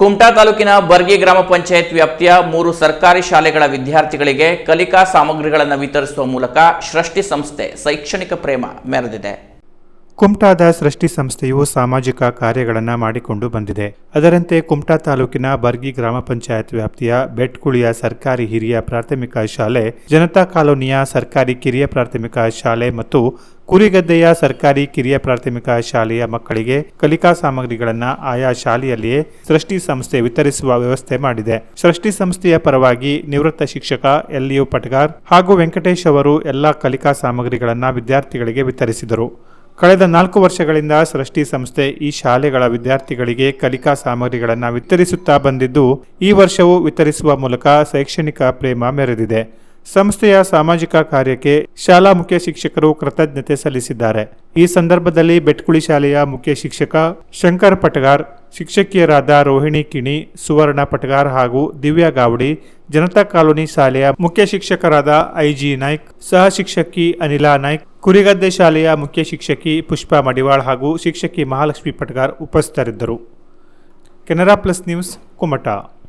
ಕುಮಟಾ ತಾಲೂಕಿನ ಬರ್ಗಿ ಗ್ರಾಮ ಪಂಚಾಯತ್ ವ್ಯಾಪ್ತಿಯ ಮೂರು ಸರ್ಕಾರಿ ಶಾಲೆಗಳ ವಿದ್ಯಾರ್ಥಿಗಳಿಗೆ ಕಲಿಕಾ ಸಾಮಗ್ರಿಗಳನ್ನು ವಿತರಿಸುವ ಮೂಲಕ ಸೃಷ್ಟಿ ಸಂಸ್ಥೆ ಶೈಕ್ಷಣಿಕ ಪ್ರೇಮ ಮೆರೆದಿದೆ. ಕುಮಟಾದ ಸೃಷ್ಟಿ ಸಂಸ್ಥೆಯು ಸಾಮಾಜಿಕ ಕಾರ್ಯಗಳನ್ನು ಮಾಡಿಕೊಂಡು ಬಂದಿದೆ. ಅದರಂತೆ ಕುಮಟಾ ತಾಲೂಕಿನ ಬರ್ಗಿ ಗ್ರಾಮ ಪಂಚಾಯತ್ ವ್ಯಾಪ್ತಿಯ ಬೆಟ್ಕುಳಿಯ ಸರ್ಕಾರಿ ಹಿರಿಯ ಪ್ರಾಥಮಿಕ ಶಾಲೆ, ಜನತಾ ಕಾಲೋನಿಯ ಸರ್ಕಾರಿ ಕಿರಿಯ ಪ್ರಾಥಮಿಕ ಶಾಲೆ ಮತ್ತು ಕುರಿಗದ್ದೆಯ ಸರ್ಕಾರಿ ಕಿರಿಯ ಪ್ರಾಥಮಿಕ ಶಾಲೆಯ ಮಕ್ಕಳಿಗೆ ಕಲಿಕಾ ಸಾಮಗ್ರಿಗಳನ್ನು ಆಯಾ ಶಾಲೆಯಲ್ಲಿಯೇ ಸೃಷ್ಟಿ ಸಂಸ್ಥೆ ವಿತರಿಸುವ ವ್ಯವಸ್ಥೆ ಮಾಡಿದೆ. ಸೃಷ್ಟಿ ಸಂಸ್ಥೆಯ ಪರವಾಗಿ ನಿವೃತ್ತ ಶಿಕ್ಷಕ ಎಲ್ ಯು ಪಟ್ಗಾರ್ ಹಾಗೂ ವೆಂಕಟೇಶ್ ಅವರು ಎಲ್ಲ ಕಲಿಕಾ ಸಾಮಗ್ರಿಗಳನ್ನು ವಿದ್ಯಾರ್ಥಿಗಳಿಗೆ ವಿತರಿಸಿದರು. ಕಳೆದ ನಾಲ್ಕು ವರ್ಷಗಳಿಂದ ಸೃಷ್ಟಿ ಸಂಸ್ಥೆ ಈ ಶಾಲೆಗಳ ವಿದ್ಯಾರ್ಥಿಗಳಿಗೆ ಕಲಿಕಾ ಸಾಮಗ್ರಿಗಳನ್ನು ವಿತರಿಸುತ್ತಾ ಬಂದಿದ್ದು, ಈ ವರ್ಷವೂ ವಿತರಿಸುವ ಮೂಲಕ ಶೈಕ್ಷಣಿಕ ಪ್ರೇಮ ಮೆರೆದಿದೆ. ಸಂಸ್ಥೆಯ ಸಾಮಾಜಿಕ ಕಾರ್ಯಕ್ಕೆ ಶಾಲಾ ಮುಖ್ಯ ಶಿಕ್ಷಕರು ಕೃತಜ್ಞತೆ ಸಲ್ಲಿಸಿದ್ದಾರೆ. ಈ ಸಂದರ್ಭದಲ್ಲಿ ಬೆಟ್ಕುಳಿ ಶಾಲೆಯ ಮುಖ್ಯ ಶಿಕ್ಷಕ ಶಂಕರ್ ಪಟಗಾರ್, ಶಿಕ್ಷಕಿಯರಾದ ರೋಹಿಣಿ ಕಿಣಿ, ಸುವರ್ಣ ಪಟಗಾರ್ ಹಾಗೂ ದಿವ್ಯಾ ಗಾವಡಿ, ಜನತಾ ಕಾಲೋನಿ ಶಾಲೆಯ ಮುಖ್ಯ ಶಿಕ್ಷಕರಾದ ಐಜಿ ನಾಯ್ಕ್, ಸಹ ಶಿಕ್ಷಕಿ ಅನಿಲಾ ನಾಯ್ಕ್ ಕುರಿಗದ್ದೆ ಶಾಲೆಯ ಮುಖ್ಯ ಶಿಕ್ಷಕಿ ಪುಷ್ಪಾ ಮಡಿವಾಳ್ ಹಾಗೂ ಶಿಕ್ಷಕಿ ಮಹಾಲಕ್ಷ್ಮಿ ಪಟ್ಗಾರ್ ಉಪಸ್ಥಿತರಿದ್ದರು. Canara Plus News Kumta.